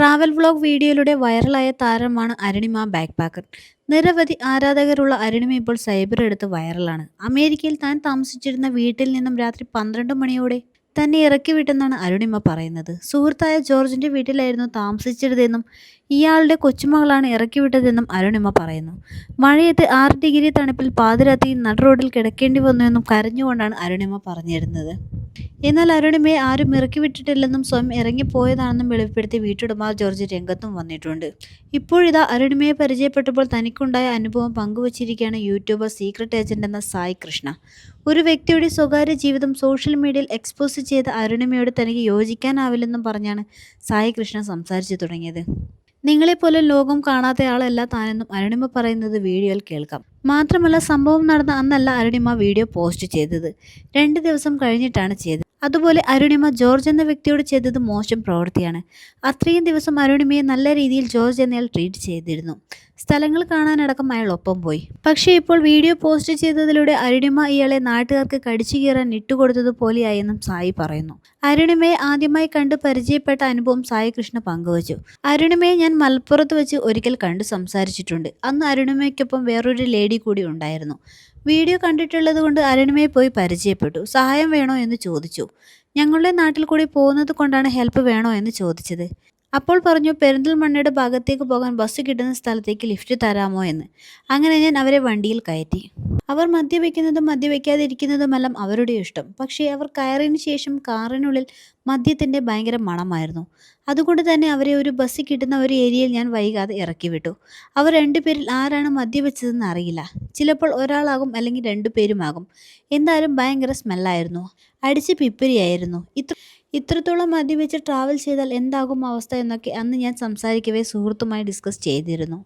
Travel vlog വീഡിയോയിലൂടെ വൈറലായ താരമാണ് അരുണിമ ബാക്ക് പാക്കർ നിരവധി ആരാധകരുള്ള അരുണിമ ഇപ്പോൾ സൈബർ എടുത്ത് വൈറലാണ്. അമേരിക്കയിൽ താൻ താമസിച്ചിരുന്ന വീട്ടിൽ നിന്നും രാത്രി പന്ത്രണ്ട് മണിയോടെ തന്നെ ഇറക്കി വിട്ടെന്നാണ് അരുണിമ പറയുന്നത്. സുഹൃത്തായ ജോർജിന്റെ വീട്ടിലായിരുന്നു താമസിച്ചിരുന്നതെന്നും ഇയാളുടെ കൊച്ചുമകളാണ് ഇറക്കി വിട്ടതെന്നും അരുണിമ പറയുന്നു. മഴയത്ത് ആറ് ഡിഗ്രി തണുപ്പിൽ പാതിരാത്രി നടുറോഡിൽ കിടക്കേണ്ടി വന്നുവെന്നും കരഞ്ഞുകൊണ്ടാണ് അരുണിമ പറഞ്ഞിരുന്നത്. എന്നാൽ അരുണിമയെ ആരും ഇറക്കി വിട്ടിട്ടില്ലെന്നും സ്വയം ഇറങ്ങിപ്പോയതാണെന്നും വെളിപ്പെടുത്തി വീട്ടുടമ ജോർജ് രംഗത്തും വന്നിട്ടുണ്ട്. ഇപ്പോഴിതാ അരുണിമയെ പരിചയപ്പെട്ടപ്പോൾ തനിക്കുണ്ടായ അനുഭവം പങ്കുവച്ചിരിക്കുകയാണ് യൂട്യൂബർ സീക്രട്ട് ഏജന്റ് എന്ന സായി കൃഷ്ണ. ഒരു വ്യക്തിയുടെ സ്വകാര്യ ജീവിതം സോഷ്യൽ മീഡിയയിൽ എക്സ്പോസ് ചെയ്ത അരുണിമയോട് തനിക്ക് യോജിക്കാനാവില്ലെന്നും പറഞ്ഞാണ് സായി കൃഷ്ണ സംസാരിച്ചു തുടങ്ങിയത്. നിങ്ങളെപ്പോലെ ലോകം കാണാത്തയാളല്ല താനെന്നും അരുണിമ പറയുന്നത് വീഡിയോയിൽ കേൾക്കാം. മാത്രമല്ല സംഭവം നടന്ന അന്നല്ല അരുണിമ വീഡിയോ പോസ്റ്റ് ചെയ്തത്. രണ്ട് ദിവസം കഴിഞ്ഞിട്ടാണ് ചെയ്തത്. അതുപോലെ അരുണിമ ജോർജ് എന്ന വ്യക്തിയോട് ചെയ്തത് മോശം പ്രവൃത്തിയാണ്. അത്രയും ദിവസം അരുണിമയെ നല്ല രീതിയിൽ ജോർജ് എന്നയാൾ ട്രീറ്റ് ചെയ്തിരുന്നു. സ്ഥലങ്ങൾ കാണാനടക്കം അയാൾ ഒപ്പം പോയി. പക്ഷേ ഇപ്പോൾ വീഡിയോ പോസ്റ്റ് ചെയ്തതിലൂടെ അരുണിമ ഇയാളെ നാട്ടുകാർക്ക് കടിച്ചു കീറാൻ ഇട്ടുകൊടുത്തതുപോലെയായെന്നും സായി പറയുന്നു. അരുണിമയെ ആദ്യമായി കണ്ട് പരിചയപ്പെട്ട അനുഭവം സായി കൃഷ്ണ പങ്കുവച്ചു. അരുണിമയെ ഞാൻ മലപ്പുറത്ത് വെച്ച് ഒരിക്കൽ കണ്ടു സംസാരിച്ചിട്ടുണ്ട്. അന്ന് അരുണിമയ്ക്കൊപ്പം വേറൊരു ലേഡി കൂടി ഉണ്ടായിരുന്നു. വീഡിയോ കണ്ടിട്ടുള്ളത് കൊണ്ട് അരുണിമയെ പോയി പരിചയപ്പെട്ടു. സഹായം വേണോ എന്ന് ചോദിച്ചു. ഞങ്ങളുടെ നാട്ടിൽ കൂടി പോകുന്നത് കൊണ്ടാണ് ഹെൽപ്പ് വേണോ എന്ന് ചോദിച്ചത്. അപ്പോൾ പറഞ്ഞു പെരിന്തൽമണ്ണയുടെ ഭാഗത്തേക്ക് പോകാൻ ബസ് കിട്ടുന്ന സ്ഥലത്തേക്ക് ലിഫ്റ്റ് തരാമോ എന്ന്. അങ്ങനെ ഞാൻ അവരെ വണ്ടിയിൽ കയറ്റി. അവർ മദ്യപിക്കുന്നതും മദ്യപിക്കാതിരിക്കുന്നതുമെല്ലാം അവരുടെ ഇഷ്ടം. പക്ഷേ അവർ കയറിയതിന് ശേഷം കാറിനുള്ളിൽ മദ്യത്തിന്റെ ഭയങ്കര മണമായിരുന്നു. അതുകൊണ്ട് തന്നെ അവരെ ഒരു ബസ് കിട്ടുന്ന ഒരു ഏരിയയിൽ ഞാൻ വൈകാതെ ഇറക്കി വിട്ടു അവർ രണ്ടുപേരിൽ ആരാണ് മദ്യപിച്ചതെന്ന് അറിയില്ല. ചിലപ്പോൾ ഒരാളാകും അല്ലെങ്കിൽ രണ്ടുപേരുമാകും. എന്തായാലും ഭയങ്കര സ്മെല്ലായിരുന്നു. അടിച്ച് പിപ്പിരിയായിരുന്നു. ഇത്ര ഇത്രത്തോളം മദ്യപിച്ച് ട്രാവൽ ചെയ്താൽ എന്താകും അവസ്ഥ എന്നൊക്കെ അന്ന് ഞാൻ സംസാരിക്കവേ സുഹൃത്തുമായി ഡിസ്കസ് ചെയ്തിരുന്നു.